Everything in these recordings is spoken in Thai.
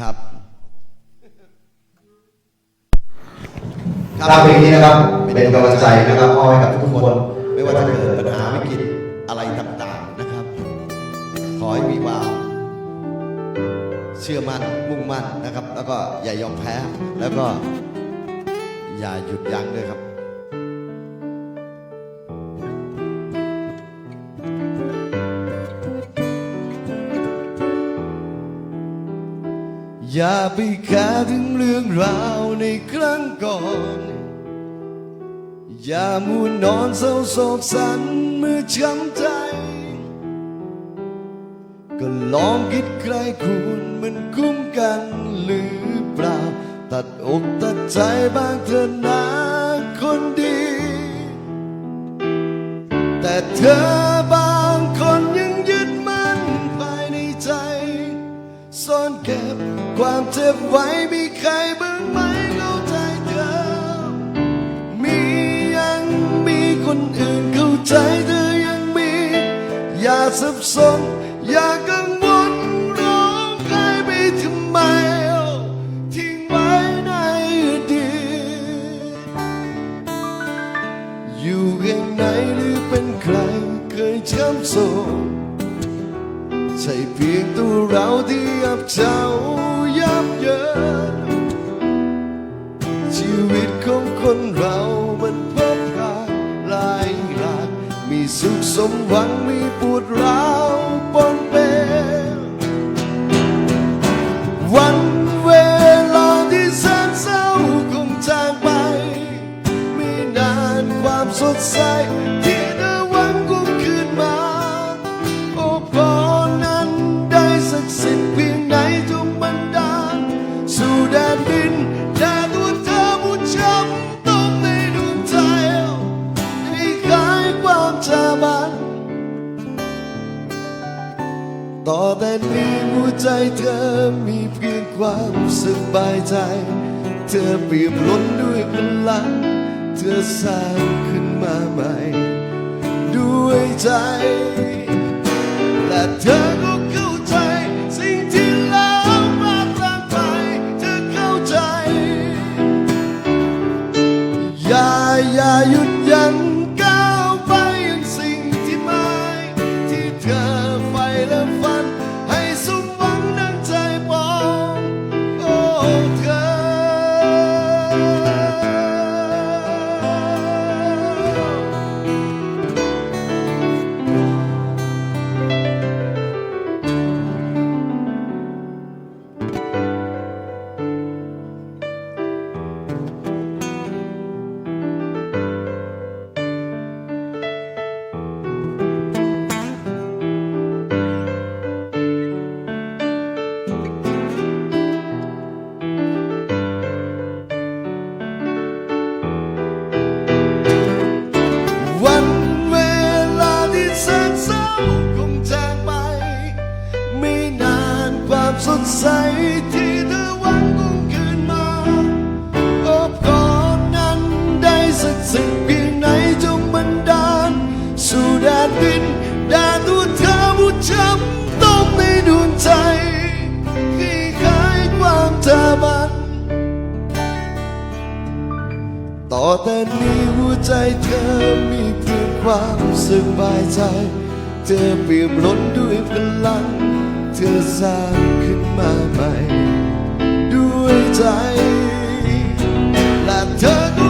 ครับถ้าเพลงนี้นะครับ เป็นกำลังใจนะครับมอบให้กับทุกคนไม่ว่าจะเกิดปัญหาวิกฤตอะไรต่างๆนะครับ ขอให้มีความเชื่อมั่นมุ่งมั่นนะครับ แล้วก็อย่ายอมแพ้ แล้วก็อย่าหยุดยั้งด้วยครับ อย่าไปแค่ถึงเรื่องราวในครั้งก่อน อย่ามัวนอนเศร้าโศกสันเมื่อช้ำใจ ก็ลองคิดใครคุณมันคุ้มกันหรือเปล่า ตัดอกตัดใจบ้างเถอะนะคนดี แต่เธอ บไว้มีใครบ้างไหมเข้าใจเธอ มียังมีคนอื่นเข้าใจเธอยังมี อย่าสับสนอย่ากังวลร้องไห้ไปทำไมทิ้งไว้ในอดีตอยู่เพียงไหนหรือเป็นใครเคยช้ำโศกใช่เพียงตัวเราที่ยับเจ้า คนเรามันพบกันหลายหลากมีสุขสมหวังมีปวดร้าว ต่อแต่นี้หัวใจเธอมีเพียงความสบายใจ เธอเปี่ยมล้นด้วยพลัง เธอสร้างขึ้นมาใหม่ ด้วยใจและเธอก็เข้าใจ สิ่งที่แล้วมาพลางไป เธอเข้าใจ อย่าอย่าหยุดยั้งก้าวไปยังสิ่งที่ไม่ที่เธอใฝ่และ สดใสที่เธอหวังคงคืนมาโอบกอดนั้นได้สักสิ่งเพียงไหนจงบันดาล สู่แดนดินแดนตัวเธอผู้ช้ำต้มในดวงใจที่คลายความเธอมันต่อแต่นี้หัวใจเธอมีเพียงความสบายใจ เธอเปี่ยมล้นด้วยพลังเธอสร้างข มาใหม่ ด้วยใจ และเธอก็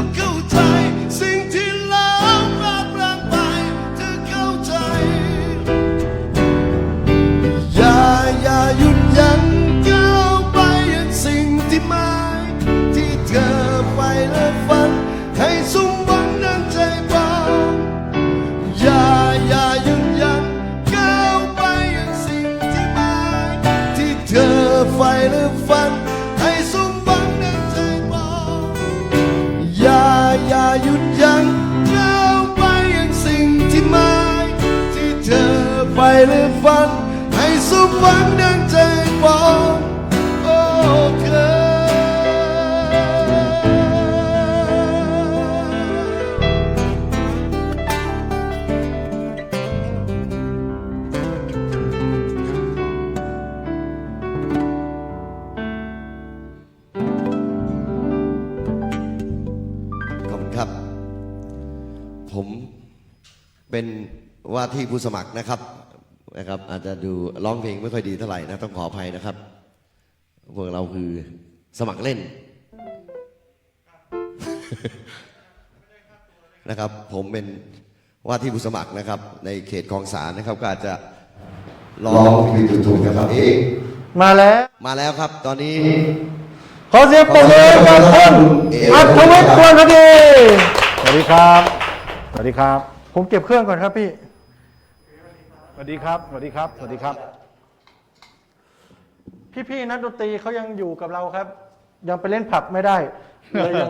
วังดังใจหวังโอ้เกิครับ ผมเป็นว่าที่ผู้สมัครนะครับ นะครับอาจจะดูร้องเพลงไม่ค่อยดีเท่าไหร่นะต้องขออภัยนะครับ พวกเราคือสมัครเล่นนะครับ ผมเป็นว่าที่ผู้สมัครนะครับ ในเขตคลองสารนะครับ ก็อาจจะร้ร้อองงผิดถูกๆนะครับเอ๊ะมาแล้ว มาแล้วครับ ตอนนี้ขอเสียงปรบมือกับคุณอัธวิทย์ควรคดีสวัสดีครับ สวัสดีครับ ผมเก็บเครื่องก่อนครับพี่ส วัสดีครับ สวัสดีครับ สวัสดีครับ พี่ๆนักดนตรีเขายังอยู่กับเราครับ ยังไปเล่นผับไม่ได้เลยยัง